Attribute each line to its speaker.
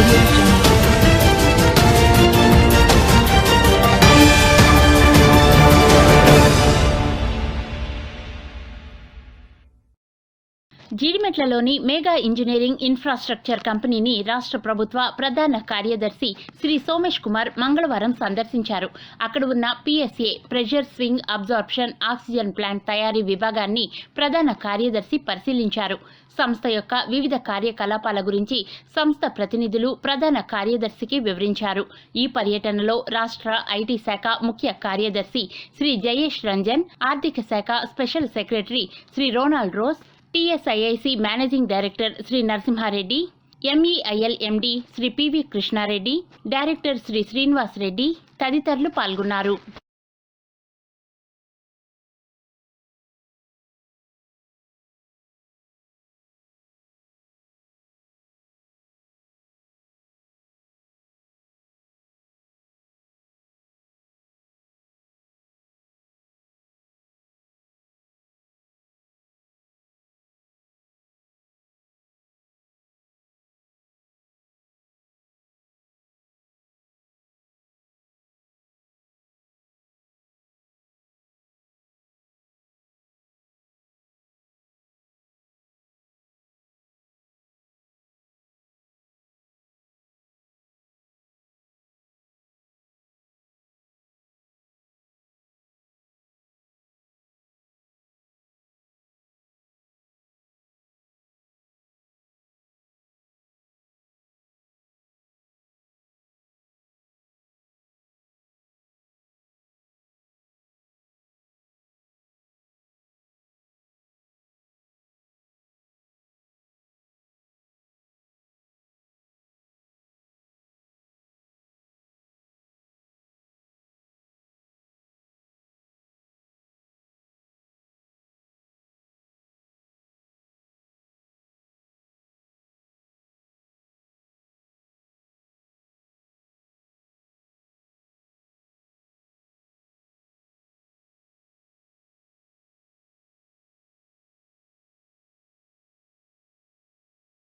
Speaker 1: Absolute జీడిమెట్లలోని mega engineering infrastructure కంపెనీని రాష్ట్ర ప్రభుత్వ ప్రధాన కార్యదర్శి శ్రీ సోమేష్ కుమార్ మంగళవారం సందర్శించారు. అక్కడ ఉన్న PSA pressure swing absorption oxygen plant తయారీ విభాగాన్ని ప్రధాన కార్యదర్శి పరిశీలించారు. సంస్థ యొక్క వివిధ కార్యకలాపాల గురించి సంస్థ ప్రతినిధులు ప్రధాన కార్యదర్శికి వివరించారు. ఈ పర్యటనలో రాష్ట్ర ఐటీ శాఖ ముఖ్య కార్యదర్శి శ్రీ జయేష్ రంజన్ ఆర్థిక శాఖ special secretary Shri Ronald Ross TSIIC managing director Shri Narasimhareddy MEIL MD Shri PV Krishnareddy director Shri Srinivas Reddy తదితరులు పాల్గొన్నారు.